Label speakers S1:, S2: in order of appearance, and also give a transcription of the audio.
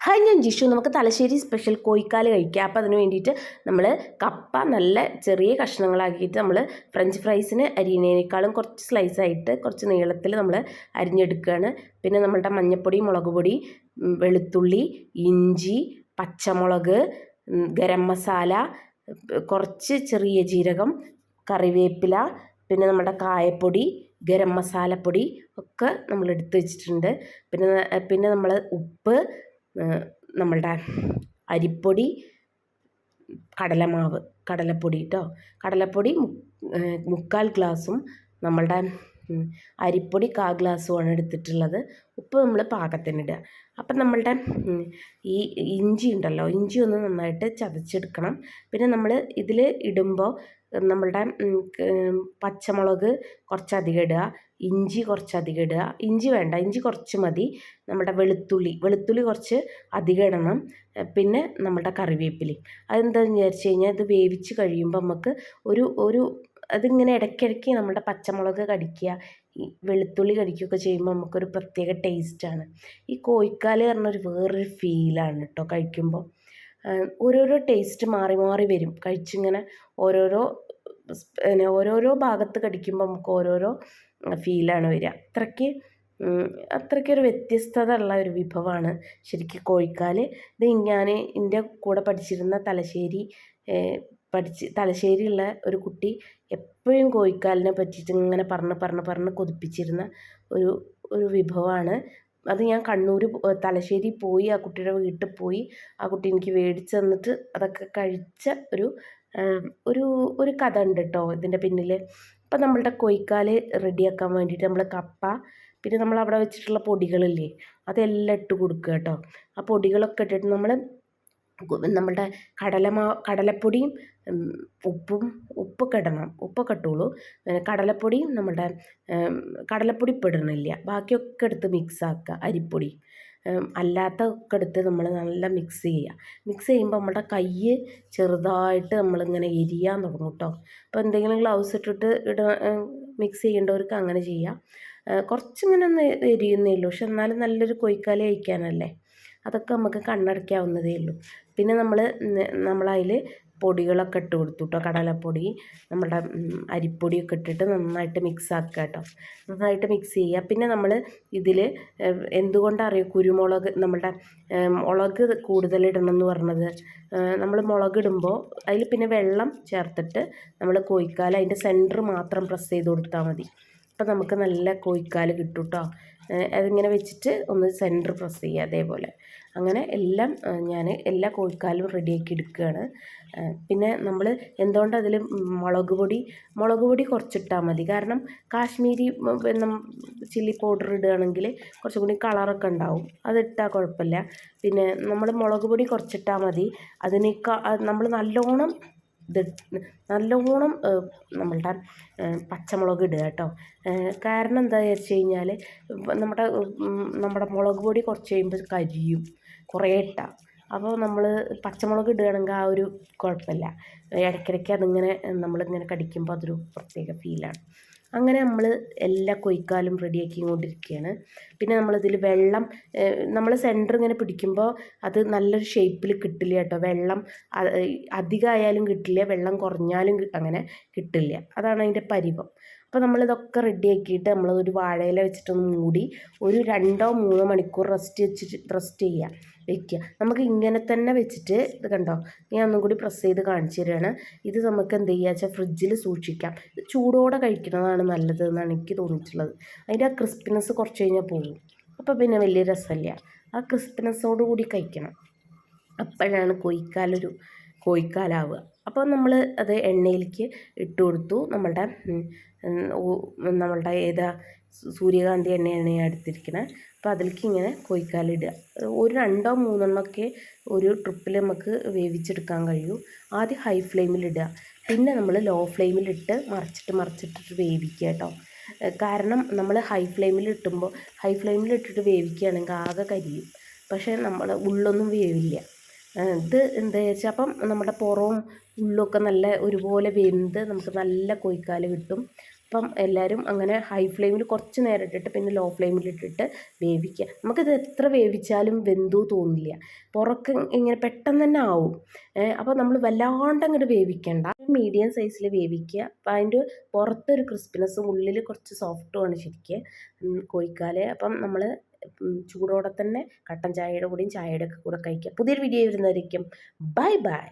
S1: Hi ഞാൻ ജിഷു നമുക്ക് Thalassery special കോഴിക്കാൽ കഴിക്കാം. അപ്പോൾ അതിന് വേണ്ടിയിട്ട് നമ്മൾ കപ്പ നല്ല ചെറിയ കഷ്ണങ്ങളാക്കിയിട്ട് നമ്മൾ ഫ്രഞ്ച് ഫ്രൈസിന് അരിയുന്നതിനേക്കാളും കുറച്ച് സ്ലൈസായിട്ട് കുറച്ച് നീളത്തിൽ നമ്മൾ അരിഞ്ഞെടുക്കുകയാണ് പിന്നെ നമ്മളുടെ മഞ്ഞൾപ്പൊടി മുളക് പൊടി വെളുത്തുള്ളി ഇഞ്ചി പച്ചമുളക് ഗരം മസാല കുറച്ച് ചെറിയ ജീരകം കറിവേപ്പില പിന്നെ നമ്മുടെ കായപ്പൊടി ഗരം മസാലപ്പൊടി ഒക്കെ നമ്മൾ എടുത്ത് വെച്ചിട്ടുണ്ട്. പിന്നെ പിന്നെ നമ്മൾ ഉപ്പ് നമ്മളുടെ അരിപ്പൊടി കടലമാവ് കടലപ്പൊടി കേട്ടോ കടലപ്പൊടി മുക്കാൽ ഗ്ലാസും നമ്മളുടെ അരിപ്പൊടി കാ ഗ്ലാസ്സുമാണ് എടുത്തിട്ടുള്ളത്. ഉപ്പ് നമ്മൾ പാകത്തിനിടുക അപ്പം നമ്മളുടെ ഈ ഇഞ്ചി ഉണ്ടല്ലോ ഇഞ്ചി ഒന്ന് നന്നായിട്ട് ചതച്ചെടുക്കണം. പിന്നെ നമ്മൾ ഇതിൽ ഇടുമ്പോൾ നമ്മളുടെ പച്ചമുളക് കുറച്ചധികം ഇടുക ഇഞ്ചി കുറച്ചധികം ഇടുക. ഇഞ്ചി വേണ്ട ഇഞ്ചി കുറച്ച് മതി. നമ്മുടെ വെളുത്തുള്ളി വെളുത്തുള്ളി കുറച്ച് അധികം ഇടണം. പിന്നെ നമ്മുടെ കറിവേപ്പിലി അതെന്താണെന്ന് വിചാരിച്ച് കഴിഞ്ഞാൽ ഇത് വേവിച്ച് കഴിയുമ്പോൾ നമുക്ക് ഒരു ഒരു അതിങ്ങനെ ഇടയ്ക്കിടയ്ക്ക് നമ്മുടെ പച്ചമുളക് കടിക്കുക ഈ വെളുത്തുള്ളി കടിക്കുകയൊക്കെ ചെയ്യുമ്പോൾ നമുക്കൊരു പ്രത്യേക ടേസ്റ്റാണ് ഈ കോഴിക്കാൽ പറഞ്ഞൊരു വേറൊരു ഫീലാണ് കേട്ടോ കഴിക്കുമ്പോൾ. ഓരോരോ ടേസ്റ്റ് മാറി മാറി വരും. കഴിച്ചിങ്ങനെ ഓരോരോ പിന്നെ ഓരോരോ ഭാഗത്ത് കടിക്കുമ്പോൾ നമുക്ക് ഓരോരോ ഫീലാണ് വരിക. അത്രയ്ക്ക് അത്രയ്ക്കൊരു വ്യത്യസ്തത ഉള്ള ഒരു വിഭവമാണ് ശരിക്കും കോഴിക്കാൽ. ഇത് ഞാൻ എന്റെ കൂടെ പഠിച്ചിരുന്ന തലശ്ശേരി പഠിച്ച് തലശ്ശേരിയുള്ള ഒരു കുട്ടി എപ്പോഴും കോഴിക്കാലിനെ പറ്റിയിട്ട് ഇങ്ങനെ പറഞ്ഞ് പറഞ്ഞ് പറഞ്ഞ് കൊതിപ്പിച്ചിരുന്ന ഒരു ഒരു വിഭവമാണ്. അത് ഞാൻ കണ്ണൂർ തലശ്ശേരി പോയി ആ കുട്ടിയുടെ വീട്ടിൽ പോയി ആ കുട്ടി എനിക്ക് മേടിച്ച് തന്നിട്ട് അതൊക്കെ കഴിച്ച ഒരു ഒരു ഒരു കഥ ഉണ്ട് കേട്ടോ ഇതിന്റെ പിന്നിൽ അപ്പം നമ്മളുടെ കൊയ്ക്കാൽ റെഡിയാക്കാൻ വേണ്ടിയിട്ട് നമ്മൾ കപ്പ പിന്നെ നമ്മൾ അവിടെ വെച്ചിട്ടുള്ള പൊടികളില്ലേ അതെല്ലാം ഇട്ട് കൊടുക്കുക കേട്ടോ. ആ പൊടികളൊക്കെ ഇട്ടിട്ട് നമ്മൾ നമ്മളുടെ കടലമാ കടലപ്പൊടിയും ഉപ്പും ഉപ്പൊക്കെ ഇടണം ഉപ്പൊക്കെ ഇട്ടോളൂ. പിന്നെ കടലപ്പൊടിയും നമ്മുടെ കടലപ്പൊടി ഇപ്പം ബാക്കിയൊക്കെ എടുത്ത് മിക്സാക്കുക അരിപ്പൊടി. അല്ലാത്തൊക്കെ എടുത്ത് നമ്മൾ നല്ല മിക്സ് ചെയ്യുക. മിക്സ് ചെയ്യുമ്പോൾ നമ്മുടെ കൈ ചെറുതായിട്ട് നമ്മളിങ്ങനെ എരിയാൻ തുടങ്ങും കേട്ടോ അപ്പോൾ എന്തെങ്കിലും ഗ്ലൗസ് ഇട്ടിട്ട് ഇട മിക്സ് ചെയ്യേണ്ടവർക്ക് അങ്ങനെ ചെയ്യാം. കുറച്ചിങ്ങനെ ഒന്ന് എരിയുന്നേ ഉള്ളൂ. പക്ഷെ എന്നാലും നല്ലൊരു കൊയ്ക്കാലി കഴിക്കാനല്ലേ? അതൊക്കെ നമുക്ക് കണ്ണടയ്ക്കാവുന്നതേ ഉള്ളൂ. പിന്നെ നമ്മൾ നമ്മളതിൽ പൊടികളൊക്കെ ഇട്ട് കൊടുത്തു കേട്ടോ കടലപ്പൊടി നമ്മുടെ അരിപ്പൊടിയൊക്കെ ഇട്ടിട്ട് നന്നായിട്ട് മിക്സ് ആക്കുക കേട്ടോ നന്നായിട്ട് മിക്സ് ചെയ്യുക. പിന്നെ നമ്മൾ ഇതിൽ എന്തുകൊണ്ടാണ് അറിയോ കുരുമുളക് നമ്മുടെ മുളക് കൂടുതലിടണം എന്ന് പറഞ്ഞത്. നമ്മൾ മുളക് ഇടുമ്പോൾ അതിൽ പിന്നെ വെള്ളം ചേർത്തിട്ട് നമ്മൾ കോഴിക്കാൽ അതിന്റെ സെന്റർ മാത്രം പ്രസ് ചെയ്ത് കൊടുത്താൽ മതി. അപ്പോൾ നമുക്ക് നല്ല കോഴിക്കാൽ കിട്ടും കേട്ടോ അതിങ്ങനെ വെച്ചിട്ട് ഒന്ന് സെന്റർ പ്രസ് ചെയ്യുക അതേപോലെ. അങ്ങനെ എല്ലാം ഞാൻ എല്ലാ കോഴിക്കാലും റെഡിയാക്കി എടുക്കുകയാണ്. പിന്നെ നമ്മൾ എന്തുകൊണ്ട് അതിൽ മുളക് പൊടി മുളക് പൊടി കുറച്ചിട്ടാൽ മതി. കാരണം കാശ്മീരി ചില്ലി പൗഡർ ഇടുകയാണെങ്കിൽ കുറച്ചും കൂടി കളറൊക്കെ ഉണ്ടാവും. അതിട്ടാൽ കുഴപ്പമില്ല. പിന്നെ നമ്മൾ മുളക് പൊടി കുറച്ചിട്ടാൽ മതി. അതിനേക്കാൾ നമ്മൾ നല്ലോണം ഇത് നല്ലോണം നമ്മളുടെ പച്ചമുളക് ഇടുക കേട്ടോ. കാരണം എന്താണെന്ന് വെച്ച് കഴിഞ്ഞാൽ നമ്മുടെ നമ്മുടെ മുളക് പൊടി കുറച്ച് കഴിയുമ്പോൾ കരിയും കുറേ ഇട്ടാൽ അപ്പോൾ നമ്മൾ പച്ചമുളക് ഇടുകയാണെങ്കിൽ ആ ഒരു കുഴപ്പമില്ല. ഇടയ്ക്കിടയ്ക്ക് അതിങ്ങനെ നമ്മളിങ്ങനെ കടിക്കുമ്പോൾ അതൊരു പ്രത്യേക ഫീലാണ് അങ്ങനെ നമ്മൾ എല്ലാ കൊയ്ക്കാലും റെഡിയാക്കി കൊണ്ടിരിക്കുകയാണ് പിന്നെ നമ്മളിതിൽ വെള്ളം നമ്മൾ സെന്റർ ഇങ്ങനെ പിടിക്കുമ്പോൾ അത് നല്ലൊരു ഷേപ്പിൽ കിട്ടില്ല കേട്ടോ. വെള്ളം അധികമായാലും കിട്ടില്ല വെള്ളം കുറഞ്ഞാലും അങ്ങനെ കിട്ടില്ല. അതാണ് അതിന്റെ പരിവം. അപ്പോൾ നമ്മളിതൊക്കെ റെഡിയാക്കിയിട്ട് നമ്മൾ ഒരു വാഴയില വെച്ചിട്ടൊന്ന് മൂടി ഒരു രണ്ടോ മൂന്നോ മണിക്കൂർ റെസ്റ്റ് വെച്ചിട്ട് റെസ്റ്റ് ചെയ്യുക വെക്കുക നമുക്ക് ഇങ്ങനെ തന്നെ വെച്ചിട്ട് ഇത് കണ്ടോ? ഞാൻ ഒന്നും കൂടി പ്രസ് ചെയ്ത് കാണിച്ചു തരികയാണ് ഇത് നമുക്ക് എന്ത് ചെയ്യുക വെച്ചാൽ ഫ്രിഡ്ജിൽ സൂക്ഷിക്കാം. ചൂടോടെ കഴിക്കുന്നതാണ് നല്ലത് എന്നാണ് എനിക്ക് തോന്നിയിട്ടുള്ളത്. അതിന്റെ ആ ക്രിസ്പിനെസ് കുറച്ച് കഴിഞ്ഞാൽ പോകും അപ്പോൾ പിന്നെ വലിയ രസമല്ല ആ ക്രിസ്പിനെസ്സോട് കൂടി കഴിക്കണം. അപ്പോഴാണ് കോഴിക്കാലൊരു കോഴിക്കാലാവുക. അപ്പോൾ നമ്മൾ അത് എണ്ണയിലേക്ക് ഇട്ട് കൊടുത്തു. നമ്മളുടെ നമ്മളുടെ ഏതാ സൂര്യകാന്തി എണ്ണയാണ് എടുത്തിരിക്കുന്നത് അപ്പോൾ അതിലേക്ക് ഇങ്ങനെ കോഴിക്കാലിടുക ഒരു രണ്ടോ മൂന്നെണ്ണമൊക്കെ ഒരു ട്രിപ്പിൽ നമുക്ക് വേവിച്ചെടുക്കാൻ കഴിയൂ. ആദ്യം ഹൈ ഫ്ലെയിമിലിടുക പിന്നെ നമ്മൾ ലോ ഫ്ലെയിമിലിട്ട് മറിച്ചിട്ട് മറിച്ചിട്ടിട്ട് വേവിക്കുക കേട്ടോ. കാരണം നമ്മൾ ഹൈ ഫ്ലെയിമിൽ ഇട്ടുമ്പോൾ ഹൈ ഫ്ലെയിമിൽ ഇട്ടിട്ട് വേവിക്കുകയാണെങ്കിൽ ആകെ കരിയും. പക്ഷേ നമ്മൾ ഉള്ളൊന്നും വേവില്ല. ഇത് എന്താ വെച്ചാൽ അപ്പം നമ്മുടെ പുറവും ഉള്ളൊക്കെ നല്ല ഒരുപോലെ വെന്ത് നമുക്ക് നല്ല കോഴിക്കാൽ കിട്ടും. അപ്പം എല്ലാവരും അങ്ങനെ ഹൈ ഫ്ലെയിമിൽ കുറച്ച് നേരം ഇട്ടിട്ട് പിന്നെ ലോ ഫ്ലെയിമിൽ ഇട്ടിട്ട് വേവിക്കുക. നമുക്കിത് എത്ര വേവിച്ചാലും വെന്തു തോന്നില്ല. പുറക്ക് ഇങ്ങനെ പെട്ടെന്ന് തന്നെ ആവും. അപ്പോൾ നമ്മൾ വല്ലാണ്ട് അങ്ങോട്ട് വേവിക്കേണ്ട. മീഡിയം സൈസിൽ വേവിക്കുക. അപ്പോൾ അതിന്റെ പുറത്തൊരു ക്രിസ്പിനെസ്സും ഉള്ളിൽ കുറച്ച് സോഫ്റ്റുമാണ് ശരിക്കും. കോഴിക്കാൽ. അപ്പം നമ്മൾ ചൂടോടെ തന്നെ കട്ടൻ ചായയുടെ കൂടെയും ചായയുടെ കൂടെ കഴിക്കുക. പുതിയൊരു വീഡിയോ വരുന്നതായിരിക്കും ബൈ ബൈ